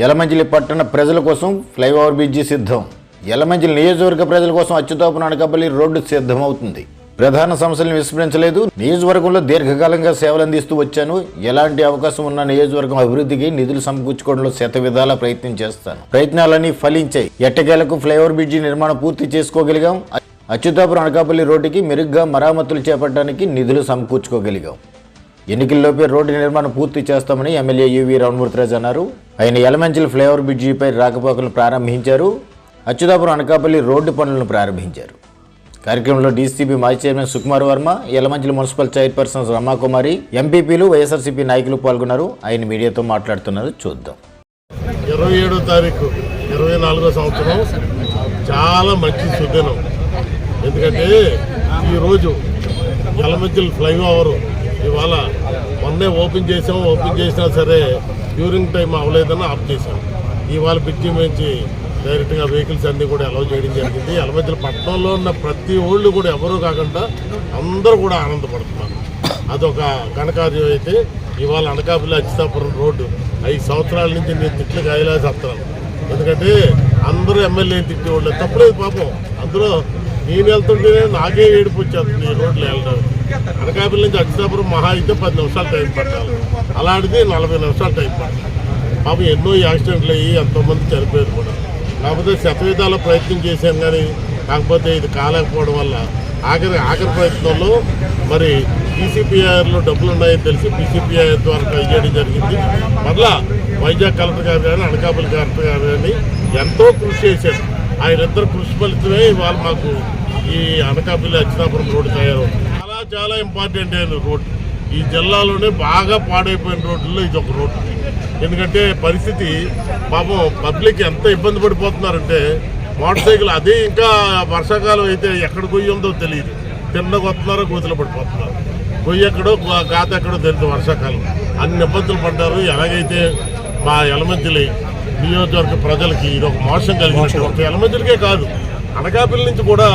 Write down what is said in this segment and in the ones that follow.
యలమంచిలి పట్టణ ప్రజల కోసం ఫ్లైఓవర్ బ్రిడ్జి సిద్ధం. యలమంచిలి నియోజకవర్గ ప్రజల కోసం అచ్యుతాపు అనకాపల్లి రోడ్డు సిద్ధమవుతుంది. ప్రధాన సమస్యలను విస్మరించలేదు. నియోజకవర్గంలో దీర్ఘకాలంగా సేవలు అందిస్తూ వచ్చాను. ఎలాంటి అవకాశం ఉన్న నియోజకవర్గం అభివృద్ధికి నిధులు సమకూర్చుకోవడంలో శత విధాల ప్రయత్నం చేస్తాను. ప్రయత్నాలన్నీ ఫలించాయి. ఎట్టకేలకు ఫ్లైఓవర్ బ్రిడ్జి నిర్మాణం పూర్తి చేసుకోగలిగాం. అచ్యుతాపురం అనకాపల్లి రోడ్డుకి మెరుగ్గా మరామతులు చేపట్టడానికి నిధులు సమకూర్చుకోగలిగాం. ఎన్నికల్లోపే రోడ్డు నిర్మాణం పూర్తి చేస్తామని ఎమ్మెల్యే యువి రామమూర్తిరాజు అన్నారు. ఆయన ఎలమంచిల్ ఫ్లైఓవర్ బ్రిడ్జిపై రాకపోకలను ప్రారంభించారు. అచ్యుతాపురం అనకాపల్లి రోడ్డు పనులను ప్రారంభించారు. కార్యక్రమంలో డీసీపీ మాజీ chairman Sukumar Varma Yelamanchili municipal chairperson Ramakumari ఎంపీపీలు వైఎస్ఆర్సీపీ నాయకులు పాల్గొన్నారు. ఆయన మీడియాతో మాట్లాడుతున్నారు. చూద్దాం. ఇరవై ఏడో తారీఖు ఇరవై నాలుగో సంవత్సరం చాలా మంచి సుదినం. ఎందుకంటే ఈరోజు ఎలమంచిల్ ఫ్లైఓవర్ ఇవాళ మొన్నే ఓపెన్ చేసాం ఓపెన్ చేసినా సరే డ్యూరింగ్ టైం అవ్వలేదని ఆఫ్ చేశాం. ఇవాళ బ్రిడ్జి నుంచి డైరెక్ట్గా వెహికల్స్ అన్నీ కూడా అలౌ చేయడం జరిగింది. ఎలమంచిల పట్టణంలో ఉన్న ప్రతి ఊళ్ళు కూడా ఎవరూ కాకుండా అందరూ కూడా ఆనందపడుతున్నారు. అదొక ఘనకార్యం అయితే ఇవాళ అనకాపల్లి అచ్చితాపురం రోడ్డు ఐదు సంవత్సరాల నుంచి నేను తిట్లు కాయలేసి వస్తున్నాను ఎందుకంటే అందరూ ఎమ్మెల్యే తిట్టేవాళ్ళు తప్పలేదు పాపం. అందులో నేను వెళ్తుంటేనే నాకే ఏడుపు వచ్చేస్తుంది ఈ రోడ్లు వెళ్ళడం అనకాపల్లి నుంచి అచ్చితాపురం మహా అయితే పది నిమిషాలు టైం పట్టాలి. అలాంటిది నలభై నిమిషాలు టైం పట్టాలి. పాపం ఎన్నో యాక్సిడెంట్లు అయ్యి ఎంతోమంది చనిపోయారు కూడా. కాకపోతే శతవిధాల ప్రయత్నం చేశాను కానీ కాకపోతే ఇది కాలేకపోవడం వల్ల ఆఖరి ఆఖరి ప్రయత్నంలో మరి పీసీపీఐఆర్లో డబ్బులు ఉన్నాయని తెలిసి పీసీపీఐఆర్ ద్వారా ఇవ్వడం జరిగింది. మరలా వైజాగ్ కలెక్టర్ గారు కానీ అనకాపల్లి కలెక్టర్ గారు కానీ ఎంతో కృషి చేశారు. ఆయన ఇద్దరు కృషి ఫలితమే ఇవాళ మాకు ఈ అనకాపల్లి అచ్చినాపురం రోడ్డు తయారవుతుంది. చాలా ఇంపార్టెంట్ అయిన రోడ్డు ఈ జిల్లాలోనే బాగా పాడైపోయిన రోడ్లలో ఇది ఒక రోడ్డు ఎందుకంటే పరిస్థితి పాపం పబ్లిక్ ఎంత ఇబ్బంది పడిపోతున్నారంటే మోటార్ సైకిల్ అదే ఇంకా వర్షాకాలం అయితే ఎక్కడ గొయ్యి ఉందో తెలియదు. తిన్న వస్తున్నారో గోతులు పడిపోతున్నారు. గొయ్యి ఎక్కడో గాత ఎక్కడో తెలియదు వర్షాకాలం. అన్ని ఇబ్బందులు పడ్డారు. ఎలాగైతే మా ఎలమంచిలి నియోజకవర్గ ప్రజలకి ఇది ఒక మోసం కలిగినట్టు ఒక ఎలమంచిలికే కాదు. అనకాపల్లి నుంచి కూడా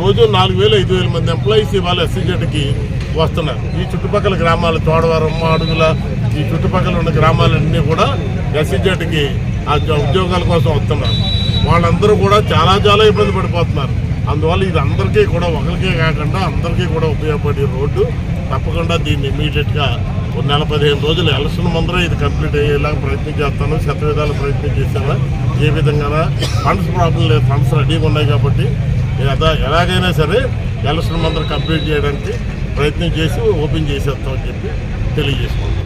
రోజు నాలుగు వేలు ఐదు వేల మంది ఎంప్లాయీస్ ఇవాళ ఎస్సీజెడ్కి వస్తున్నారు. ఈ చుట్టుపక్కల గ్రామాలు తోడవరం అడుగుల ఈ చుట్టుపక్కల ఉన్న గ్రామాలన్నీ కూడా ఎస్సీజెడ్కి ఆ ఉద్యోగాల కోసం వస్తున్నారు. వాళ్ళందరూ కూడా చాలా చాలా ఇబ్బంది పడిపోతున్నారు. అందువల్ల ఇది అందరికీ కూడా ఒకరికే కాకుండా అందరికీ కూడా ఉపయోగపడే రోడ్డు. తప్పకుండా దీన్ని ఇమీడియట్గా ఒక నెల పదిహేను రోజులు ఎలక్షన్ ముందర ఇది కంప్లీట్ అయ్యేలాగా ప్రయత్నం చేస్తాను. శత విధాలు ప్రయత్నం చేసేలా ఏ విధంగా ఫండ్స్ ప్రాబ్లం లేదు ఫండ్స్ రెడీగా ఉన్నాయి కాబట్టి ఎలాగైనా సరే ఎలక్షన్ ముందర కంప్లీట్ చేయడానికి ప్రయత్నం చేసి ఓపెన్ చేసేస్తామని చెప్పి తెలియజేసుకుంటాం